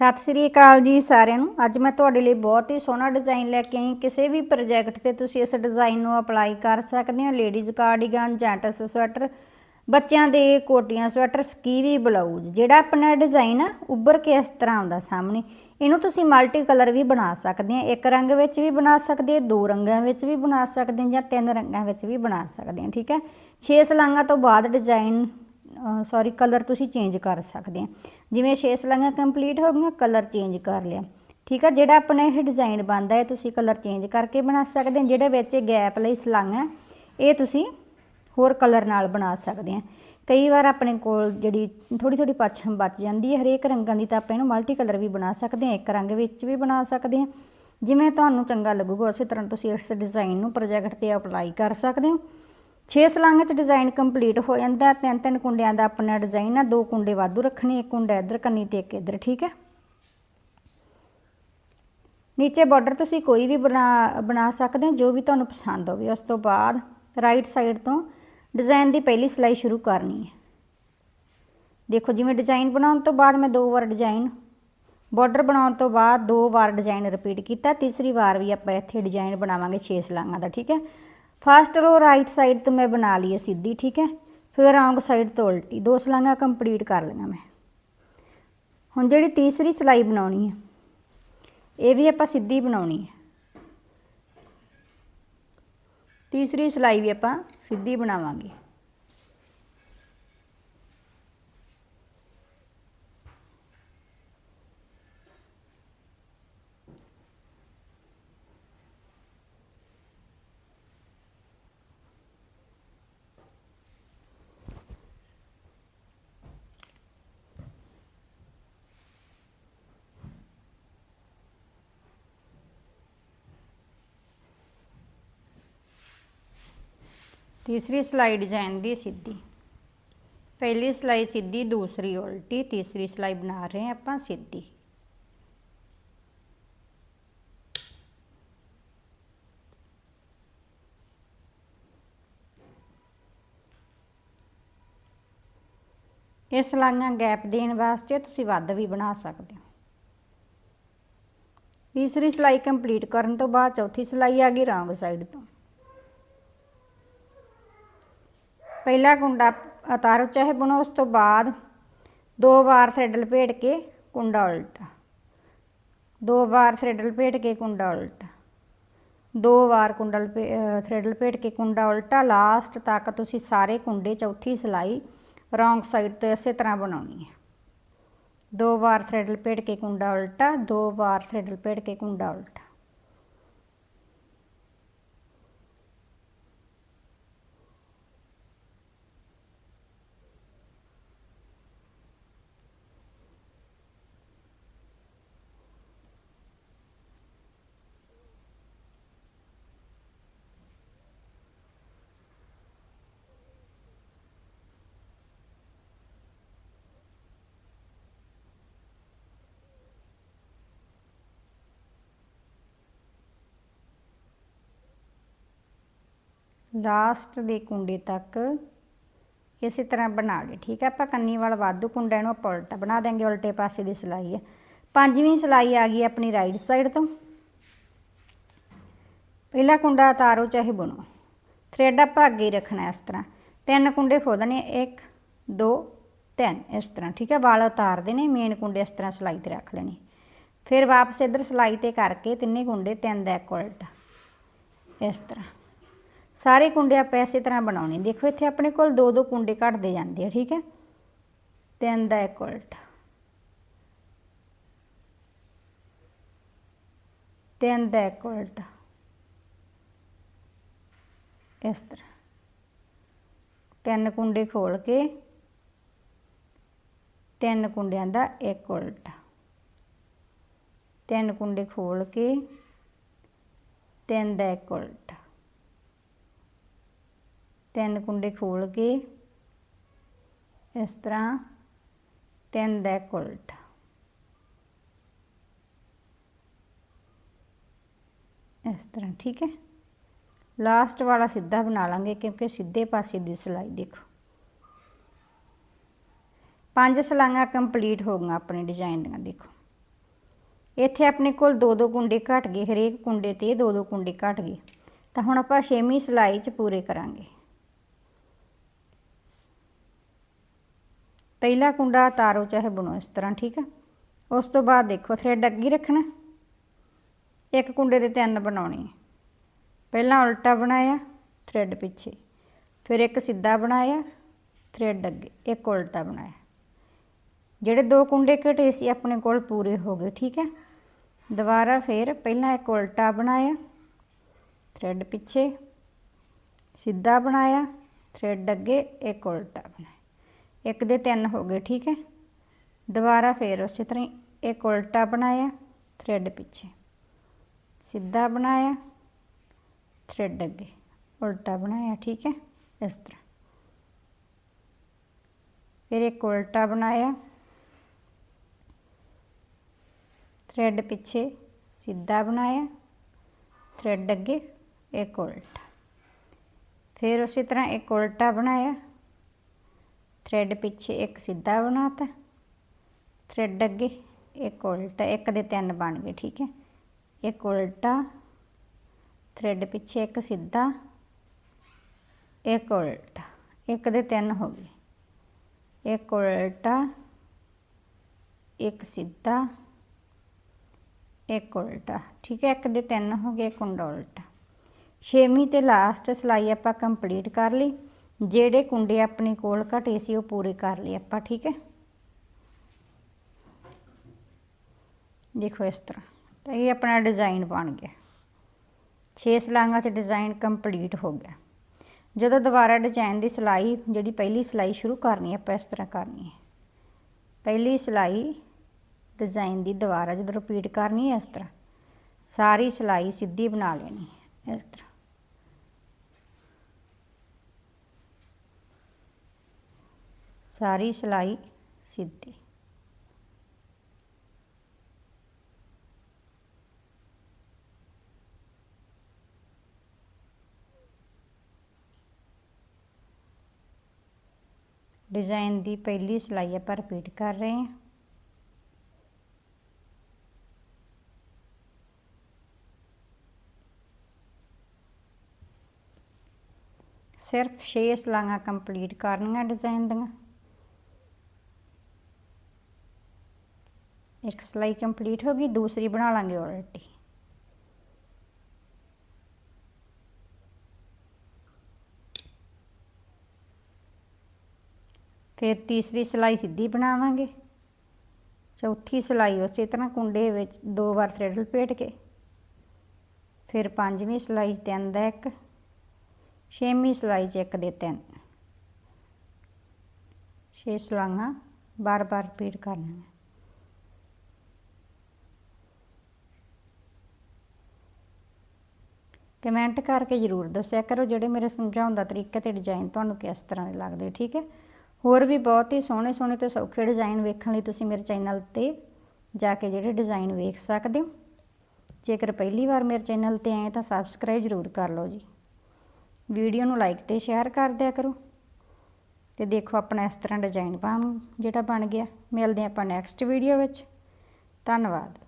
ਸਤਿ ਸ੍ਰੀ ਅਕਾਲ ਜੀ ਸਾਰਿਆਂ ਨੂੰ। ਅੱਜ ਮੈਂ ਤੁਹਾਡੇ ਲਈ ਬਹੁਤ ਹੀ ਸੋਹਣਾ ਡਿਜ਼ਾਈਨ ਲੈ ਕੇ ਆਈ ਕਿਸੇ ਵੀ ਪ੍ਰੋਜੈਕਟ ਤੇ ਤੁਸੀਂ ਇਸ ਡਿਜ਼ਾਈਨ ਨੂੰ ਅਪਲਾਈ ਕਰ ਸਕਦੇ ਹੋ। ਲੇਡੀਜ਼ ਕਾਰਡੀਗਨ ਜੈਂਟਸ ਸਵੈਟਰ ਬੱਚਿਆਂ ਦੇ ਕੋਟੀਆਂ ਸਵੈਟਰ ਸਕੀਵੀ ਬਲਾਊਜ਼ ਜਿਹੜਾ ਆਪਣਾ ਡਿਜ਼ਾਈਨ ਆ, ਉੱਭਰ ਕੇ ਇਸ ਤਰ੍ਹਾਂ ਆਉਂਦਾ ਸਾਹਮਣੇ। ਇਹਨੂੰ ਤੁਸੀਂ ਮਲਟੀ ਕਲਰ ਵੀ ਬਣਾ ਸਕਦੇ ਆ ਇੱਕ ਰੰਗ ਵਿੱਚ ਵੀ ਬਣਾ ਸਕਦੇ ਆ ਦੋ ਰੰਗਾਂ ਵਿੱਚ ਵੀ ਬਣਾ ਸਕਦੇ ਆ ਜਾਂ ਤਿੰਨ ਰੰਗਾਂ ਵਿੱਚ ਵੀ ਬਣਾ ਸਕਦੇ ਆ ਠੀਕ ਹੈ? 6 ਸਲਾਂਗਾ ਤੋਂ ਬਾਅਦ ਡਿਜ਼ਾਈਨ ਸੌਰੀ ਕਲਰ ਤੁਸੀਂ ਚੇਂਜ ਕਰ ਸਕਦੇ ਆ। ਜਿਵੇਂ 6 ਸਲਾਈਆਂ ਕੰਪਲੀਟ ਹੋ ਗਈਆਂ ਕਲਰ ਚੇਂਜ ਕਰ ਲਿਆ। ਠੀਕ ਆ, ਜਿਹੜਾ ਆਪਣਾ ਇਹ ਡਿਜ਼ਾਈਨ ਬਣਦਾ ਹੈ ਤੁਸੀਂ ਕਲਰ ਚੇਂਜ ਕਰਕੇ ਬਣਾ ਸਕਦੇ ਆ। ਜਿਹੜੇ ਵਿੱਚ ਗੈਪ ਲਈ ਸਲਾਈਆਂ, ਇਹ ਤੁਸੀਂ ਹੋਰ ਕਲਰ ਨਾਲ ਬਣਾ ਸਕਦੇ ਆ। ਕਈ ਵਾਰ ਆਪਣੇ ਕੋਲ ਜਿਹੜੀ ਥੋੜੀ ਥੋੜੀ ਪੱਛਮ ਬਚ ਜਾਂਦੀ ਹੈ, ਹਰੇਕ ਰੰਗਾਂ ਦੀ ਤਾਂ ਆਪਾਂ ਇਹਨੂੰ ਮਲਟੀ ਕਲਰ ਵੀ ਬਣਾ ਸਕਦੇ ਆ, ਇੱਕ ਰੰਗ ਵਿੱਚ ਵੀ ਬਣਾ ਸਕਦੇ ਆ। ਜਿਵੇਂ ਤੁਹਾਨੂੰ ਚੰਗਾ ਲੱਗੂਗਾ, ਉਸੇ ਤਰ੍ਹਾਂ ਤੁਸੀਂ ਇਸ ਡਿਜ਼ਾਈਨ ਨੂੰ ਪ੍ਰੋਜੈਕਟ ਤੇ ਅਪਲਾਈ ਕਰ ਸਕਦੇ ਹੋ। 6 ਸਲਾਂਗਾਂ ਚ ਡਿਜ਼ਾਈਨ ਕੰਪਲੀਟ ਹੋ ਜਾਂਦਾ, ਤਿੰਨ ਤਿੰਨ ਕੁੰਡਿਆਂ ਦਾ ਆਪਣਾ ਡਿਜ਼ਾਈਨ ਆ, ਦੋ ਕੁੰਡੇ ਵਾਧੂ ਰੱਖਣੇ, ਇੱਕ ਕੁੰਡਾ ਇੱਧਰ, ਕੰਨੀ ਤੇ ਇੱਕ ਇੱਧਰ, ਠੀਕ ਹੈ? ਨੀਚੇ ਬਾਰਡਰ ਤੁਸੀਂ ਕੋਈ ਵੀ ਬਣਾ ਬਣਾ ਸਕਦੇ ਹੋ, ਜੋ ਵੀ ਤੁਹਾਨੂੰ ਪਸੰਦ ਹੋਵੇ। ਉਸ ਤੋਂ ਬਾਅਦ ਰਾਈਟ ਸਾਈਡ ਤੋਂ ਡਿਜ਼ਾਈਨ ਦੀ ਪਹਿਲੀ ਸਿਲਾਈ ਸ਼ੁਰੂ ਕਰਨੀ ਹੈ। ਦੇਖੋ, ਜਿਵੇਂ ਡਿਜ਼ਾਈਨ ਬਣਾਉਣ ਤੋਂ ਬਾਅਦ ਮੈਂ ਦੋ ਵਾਰ ਡਿਜ਼ਾਈਨ ਬਾਰਡਰ ਬਣਾਉਣ ਤੋਂ ਬਾਅਦ ਦੋ ਵਾਰ ਡਿਜ਼ਾਈਨ ਰਿਪੀਟ ਕੀਤਾ, ਤੀਸਰੀ ਵਾਰ ਵੀ ਆਪਾਂ ਇੱਥੇ ਡਿਜ਼ਾਈਨ ਬਣਾਵਾਂਗੇ 6 ਸਲਾਂਗਾਂ ਦਾ, ਠੀਕ ਹੈ? ਫਸਟ ਰੋ ਰਾਈਟ ਸਾਈਡ ਤੋਂ ਮੈਂ ਬਣਾ ਲਈ ਹੈ ਸਿੱਧੀ, ਠੀਕ ਹੈ? ਫਿਰ ਰੌਂਗ ਸਾਈਡ ਤੋਂ ਉਲਟੀ, ਦੋ ਸਲਾਂਗਾਂ ਕੰਪਲੀਟ ਕਰ ਲਈਆਂ ਮੈਂ। ਹੁਣ ਜਿਹੜੀ ਤੀਸਰੀ ਸਿਲਾਈ ਬਣਾਉਣੀ ਹੈ, ਇਹ ਵੀ ਆਪਾਂ ਸਿੱਧੀ ਬਣਾਉਣੀ ਹੈ। ਤੀਸਰੀ ਸਿਲਾਈ ਵੀ ਆਪਾਂ ਸਿੱਧੀ ਬਣਾਵਾਂਗੇ। ਤੀਸਰੀ ਸਿਲਾਈ ਡਿਜ਼ਾਈਨ ਦੀ ਸਿੱਧੀ। ਪਹਿਲੀ ਸਿਲਾਈ ਸਿੱਧੀ, ਦੂਸਰੀ ਉਲਟੀ, ਤੀਸਰੀ ਸਿਲਾਈ ਬਣਾ ਰਹੇ ਹਾਂ ਆਪਾਂ ਸਿੱਧੀ। ਇਹ ਸਲਾਈਆਂ ਗੈਪ ਦੇਣ ਵਾਸਤੇ ਤੁਸੀਂ ਵੱਧ ਵੀ ਬਣਾ ਸਕਦੇ ਹੋ। ਤੀਸਰੀ ਸਿਲਾਈ ਕੰਪਲੀਟ ਕਰਨ ਤੋਂ ਬਾਅਦ ਚੌਥੀ ਸਿਲਾਈ ਆ ਗਈ ਰੌਂਗ ਸਾਈਡ ਤੋਂ। ਪਹਿਲਾ ਕੁੰਡਾ ਉਤਾਰੋ ਚਾਹੇ ਬਣੋ, ਉਸ ਤੋਂ ਬਾਅਦ ਦੋ ਵਾਰ ਥ੍ਰੈਡ ਲਪੇਟ ਕੇ ਕੁੰਡਾ ਉਲਟਾ। ਦੋ ਵਾਰ ਥ੍ਰੈਡ ਲਪੇਟ ਕੇ ਕੁੰਡਾ ਉਲਟਾ। ਦੋ ਵਾਰ ਕੁੰਡਾ ਥ੍ਰੈਡ ਲਪੇਟ ਕੇ ਕੁੰਡਾ ਉਲਟਾ। ਲਾਸਟ ਤੱਕ ਤੁਸੀਂ ਸਾਰੇ ਕੁੰਡੇ ਚੌਥੀ ਸਿਲਾਈ ਰੌਂਗ ਸਾਈਡ ਤੇ ਇਸੇ ਤਰ੍ਹਾਂ ਬਣਾਉਣੀ ਹੈ। ਦੋ ਵਾਰ ਥ੍ਰੈਡ ਲਪੇਟ ਕੇ ਕੁੰਡਾ ਉਲਟਾ, ਦੋ ਵਾਰ ਥ੍ਰੈਡ ਲਪੇਟ ਕੇ ਕੁੰਡਾ ਉਲਟਾ। ਲਾਸਟ ਦੇ ਕੁੰਡੇ ਤੱਕ ਇਸੇ ਤਰ੍ਹਾਂ ਬਣਾ ਲਈ ਠੀਕ ਹੈ? ਆਪਾਂ ਕੰਨੀ ਵਾਲ ਵਾਧੂ ਕੁੰਡਿਆਂ ਨੂੰ ਆਪਾਂ ਉਲਟਾ ਬਣਾ ਦਾਂਗੇ ਉਲਟੇ ਪਾਸੇ ਦੀ ਸਿਲਾਈ ਹੈ। ਪੰਜਵੀਂ ਸਿਲਾਈ ਆ ਗਈ ਆਪਣੀ ਰਾਈਟ ਸਾਈਡ ਤੋਂ। ਪਹਿਲਾ ਕੁੰਡਾ ਉਤਾਰੋ ਚਾਹੇ ਬੁਣੋ। ਥ੍ਰੈਡ ਆਪਾਂ ਅੱਗੇ ਹੀ ਰੱਖਣਾ ਇਸ ਤਰ੍ਹਾਂ। ਤਿੰਨ ਕੁੰਡੇ ਖੋਦਣੇ 1 2 3 ਇਸ ਤਰ੍ਹਾਂ, ਠੀਕ ਹੈ? ਵਾਲ ਉਤਾਰਦੇ ਨੇ ਮੇਨ ਕੁੰਡੇ ਇਸ ਤਰ੍ਹਾਂ ਸਿਲਾਈ ਤੇ ਰੱਖ ਲੈਣੇ। ਫਿਰ ਵਾਪਸ ਇੱਧਰ ਸਿਲਾਈ ਤੇ ਕਰਕੇ ਤਿੰਨੇ ਕੁੰਡੇ ਤਿੰਨ ਦਾ ਇੱਕ ਉਲਟਾ। ਇਸ ਤਰ੍ਹਾਂ। ਸਾਰੇ ਕੁੰਡੇ ਆਪਾਂ ਇਸੇ ਤਰ੍ਹਾਂ ਬਣਾਉਣੇ। ਦੇਖੋ ਇੱਥੇ ਆਪਣੇ ਕੋਲ ਦੋ ਦੋ ਕੁੰਡੇ ਘਟਦੇ ਜਾਂਦੇ ਆ, ਠੀਕ ਹੈ? ਤਿੰਨ ਦਾ ਇੱਕ ਉਲਟ। ਤਿੰਨ ਦਾ ਇੱਕ ਉਲਟ। ਇਸ ਤਰ੍ਹਾਂ। ਤਿੰਨ ਕੁੰਡੇ ਖੋਲ ਕੇ ਤਿੰਨ ਕੁੰਡਿਆਂ ਦਾ ਇੱਕ ਉਲਟਾ। ਤਿੰਨ ਕੁੰਡੇ ਖੋਲ ਕੇ ਤਿੰਨ ਦਾ ਇੱਕ ਉਲਟਾ। ਤਿੰਨ ਕੁੰਡੇ ਖੋਲ ਕੇ ਇਸ ਤਰ੍ਹਾਂ ਤਿੰਨ ਦਾ ਇੱਕ ਇਸ ਤਰ੍ਹਾਂ, ਠੀਕ ਹੈ? ਲਾਸਟ ਵਾਲਾ ਸਿੱਧਾ ਬਣਾ ਲਾਂਗੇ ਕਿਉਂਕਿ ਸਿੱਧੇ ਪਾਸੇ ਦੀ ਸਿਲਾਈ ਦੇਖੋ। ਪੰਜ ਸਲਾਈਆਂ ਕੰਪਲੀਟ ਹੋ ਗਈਆਂ ਆਪਣੇ ਡਿਜ਼ਾਈਨ ਦੀਆਂ, ਦੇਖੋ। ਇੱਥੇ ਆਪਣੇ ਕੋਲ ਦੋ ਦੋ ਕੁੰਡੇ ਘਟ ਗਏ, ਹਰੇਕ ਕੁੰਡੇ ਤੇ ਦੋ ਦੋ ਕੁੰਡੇ ਘਟ ਗਏ। ਤਾਂ ਹੁਣ ਆਪਾਂ ਛੇਵੀਂ ਸਿਲਾਈ 'ਚ ਪੂਰੇ ਕਰਾਂਗੇ। ਪਹਿਲਾ ਕੁੰਡਾ ਤਾਰੋ ਚਾਹੇ ਬਣੋ, ਇਸ ਤਰ੍ਹਾਂ, ਠੀਕ ਆ? ਉਸ ਤੋਂ ਬਾਅਦ ਦੇਖੋ ਥਰੈਡ ਅੱਗੇ ਰੱਖਣਾ। ਇੱਕ ਕੁੰਡੇ ਦੇ ਤਿੰਨ ਬਣਾਉਣੇ ਪਹਿਲਾਂ ਉਲਟਾ ਬਣਾਇਆ ਥ੍ਰੈਡ ਪਿੱਛੇ। ਫਿਰ ਇੱਕ ਸਿੱਧਾ ਬਣਾਇਆ ਥ੍ਰੈਡ ਅੱਗੇ। ਇੱਕ ਉਲਟਾ ਬਣਾਇਆ। ਜਿਹੜੇ ਦੋ ਕੁੰਡੇ ਘਟੇ ਸੀ, ਆਪਣੇ ਕੋਲ ਪੂਰੇ ਹੋ ਗਏ, ਠੀਕ ਹੈ ਦੁਬਾਰਾ ਫਿਰ ਪਹਿਲਾਂ ਇੱਕ ਉਲਟਾ ਬਣਾਇਆ ਥ੍ਰੈਡ ਪਿੱਛੇ। ਸਿੱਧਾ ਬਣਾਇਆ ਥਰੈਡ ਅੱਗੇ, ਇੱਕ ਉਲਟਾ ਬਣਾਇਆ। ਇੱਕ ਦੇ ਤਿੰਨ ਹੋ ਗਏ ਠੀਕ ਹੈ ਦੁਬਾਰਾ ਫਿਰ ਉਸੇ ਤਰ੍ਹਾਂ ਹੀ ਇੱਕ ਉਲਟਾ ਬਣਾਇਆ ਥ੍ਰੈਡ ਪਿੱਛੇ ਸਿੱਧਾ ਬਣਾਇਆ ਥ੍ਰੈਡ ਅੱਗੇ ਉਲਟਾ ਬਣਾਇਆ ਠੀਕ ਹੈ ਇਸ ਤਰ੍ਹਾਂ ਫਿਰ ਇੱਕ ਉਲਟਾ ਬਣਾਇਆ ਥ੍ਰੈਡ ਪਿੱਛੇ ਸਿੱਧਾ ਬਣਾਇਆ ਥ੍ਰੈਡ ਅੱਗੇ ਇੱਕ ਉਲਟਾ ਫਿਰ ਉਸੇ ਤਰ੍ਹਾਂ ਇੱਕ ਉਲਟਾ ਬਣਾਇਆ ਥ੍ਰੈਡ ਪਿੱਛੇ ਇੱਕ ਸਿੱਧਾ ਬਣਾਤਾ। ਥ੍ਰੈਡ ਅੱਗੇ ਇੱਕ ਉਲਟਾ, ਇੱਕ ਦੇ ਤਿੰਨ ਬਣ ਗਏ, ਠੀਕ ਹੈ। ਇੱਕ ਉਲਟਾ ਥ੍ਰੈਡ ਪਿੱਛੇ ਇੱਕ ਸਿੱਧਾ, ਇੱਕ ਉਲਟਾ, ਇੱਕ ਦੇ ਤਿੰਨ ਹੋ ਗਏ। ਇੱਕ ਉਲਟਾ, ਇੱਕ ਸਿੱਧਾ, ਇੱਕ ਉਲਟਾ, ਠੀਕ ਹੈ। ਇੱਕ ਦੇ ਤਿੰਨ ਹੋ ਗਏ ਕੁੰਡਾ ਉਲਟਾ। ਛੇਵੀਂ ਤੇ ਲਾਸਟ ਸਿਲਾਈ ਆਪਾਂ ਕੰਪਲੀਟ ਕਰ ਲਈ। ਜਿਹੜੇ ਕੁੰਡੇ ਆਪਣੇ ਕੋਲ ਘਟੇ ਸੀ, ਉਹ ਪੂਰੇ ਕਰ ਲਏ ਆਪਾਂ, ਠੀਕ ਹੈ? ਦੇਖੋ ਇਸ ਤਰ੍ਹਾਂ, ਤਾਂ ਇਹ ਆਪਣਾ ਡਿਜ਼ਾਈਨ ਬਣ ਗਿਆ। 6 ਸਲਾਈਆਂ 'ਚ ਡਿਜ਼ਾਈਨ ਕੰਪਲੀਟ ਹੋ ਗਿਆ। ਜਦੋਂ ਦੁਬਾਰਾ ਡਿਜ਼ਾਈਨ ਦੀ ਸਿਲਾਈ, ਜਿਹੜੀ ਪਹਿਲੀ ਸਿਲਾਈ ਸ਼ੁਰੂ ਕਰਨੀ ਹੈ, ਆਪਾਂ ਇਸ ਤਰ੍ਹਾਂ ਕਰਨੀ ਹੈ। ਪਹਿਲੀ ਸਿਲਾਈ ਡਿਜ਼ਾਈਨ ਦੀ ਦੁਬਾਰਾ ਜਦੋਂ ਰਿਪੀਟ ਕਰਨੀ ਹੈ ਇਸ ਤਰ੍ਹਾਂ, ਸਾਰੀ ਸਿਲਾਈ ਸਿੱਧੀ ਬਣਾ ਲੈਣੀ ਇਸ ਤਰ੍ਹਾਂ। ਸਾਰੀ ਸਿਲਾਈ ਸਿੱਧੀ। ਡਿਜ਼ਾਈਨ ਦੀ ਪਹਿਲੀ ਸਿਲਾਈ ਆਪਾਂ ਰਿਪੀਟ ਕਰ ਰਹੇ ਹਾਂ। ਸਿਰਫ 6 ਸਲਾਈਆਂ ਕੰਪਲੀਟ ਕਰਨੀਆਂ ਡਿਜ਼ਾਈਨ ਦੀਆਂ। ਇੱਕ ਸਿਲਾਈ ਕੰਪਲੀਟ ਹੋ ਗਈ, ਦੂਸਰੀ ਬਣਾ ਲਾਂਗੇ ਉਲਟੀ ਫਿਰ ਤੀਸਰੀ ਸਿਲਾਈ ਸਿੱਧੀ ਬਣਾਵਾਂਗੇ। ਚੌਥੀ ਸਿਲਾਈ ਉਸੇ ਤਰ੍ਹਾਂ ਕੁੰਡੇ ਵਿੱਚ ਦੋ ਵਾਰ ਥ੍ਰੈਡ ਲਪੇਟ ਕੇ। ਫਿਰ ਪੰਜਵੀਂ ਸਿਲਾਈ 'ਚ ਤਿੰਨ ਦਾ ਇੱਕ, ਛੇਵੀਂ ਸਿਲਾਈ 'ਚ ਇੱਕ ਦੇ ਤਿੰਨ। ਛੇ ਸਲਾਈਆਂ ਬਾਰ-ਬਾਰ ਰਿਪੀਟ ਕਰਨੀਆਂ। ਕਮੈਂਟ ਕਰਕੇ ਜਰੂਰ ਦੱਸਿਆ ਕਰੋ ਜਿਹੜੇ ਮੇਰੇ ਸਮਝਾਉਣ ਦਾ ਤਰੀਕਾ ਤੇ ਡਿਜ਼ਾਈਨ ਤੁਹਾਨੂੰ ਕਿਸ ਤਰ੍ਹਾਂ ਦੇ ਲੱਗਦੇ, ਠੀਕ ਹੈ? ਹੋਰ ਵੀ ਬਹੁਤ ਹੀ ਸੋਹਣੇ ਸੋਹਣੇ ਤੇ ਸੌਖੇ ਡਿਜ਼ਾਈਨ ਵੇਖਣ ਲਈ ਤੁਸੀਂ ਮੇਰੇ ਚੈਨਲ ਤੇ ਜਾ ਕੇ ਜਿਹੜੇ ਡਿਜ਼ਾਈਨ ਵੇਖ ਸਕਦੇ ਹੋ। ਜੇਕਰ ਪਹਿਲੀ ਵਾਰ ਮੇਰੇ ਚੈਨਲ ਤੇ ਆਏ ਤਾਂ ਸਬਸਕ੍ਰਾਈਬ ਜ਼ਰੂਰ ਕਰ ਲਓ ਜੀ। ਵੀਡੀਓ ਨੂੰ ਲਾਈਕ ਤੇ ਸ਼ੇਅਰ ਕਰ ਦਿਆ ਕਰੋ। ਤੇ ਦੇਖੋ ਆਪਣਾ ਇਸ ਤਰ੍ਹਾਂ ਡਿਜ਼ਾਈਨ ਬਣ, ਜਿਹੜਾ ਬਣ ਗਿਆ। ਮਿਲਦੇ ਆਪਾਂ ਨੈਕਸਟ ਵੀਡੀਓ ਵਿੱਚ। ਧੰਨਵਾਦ।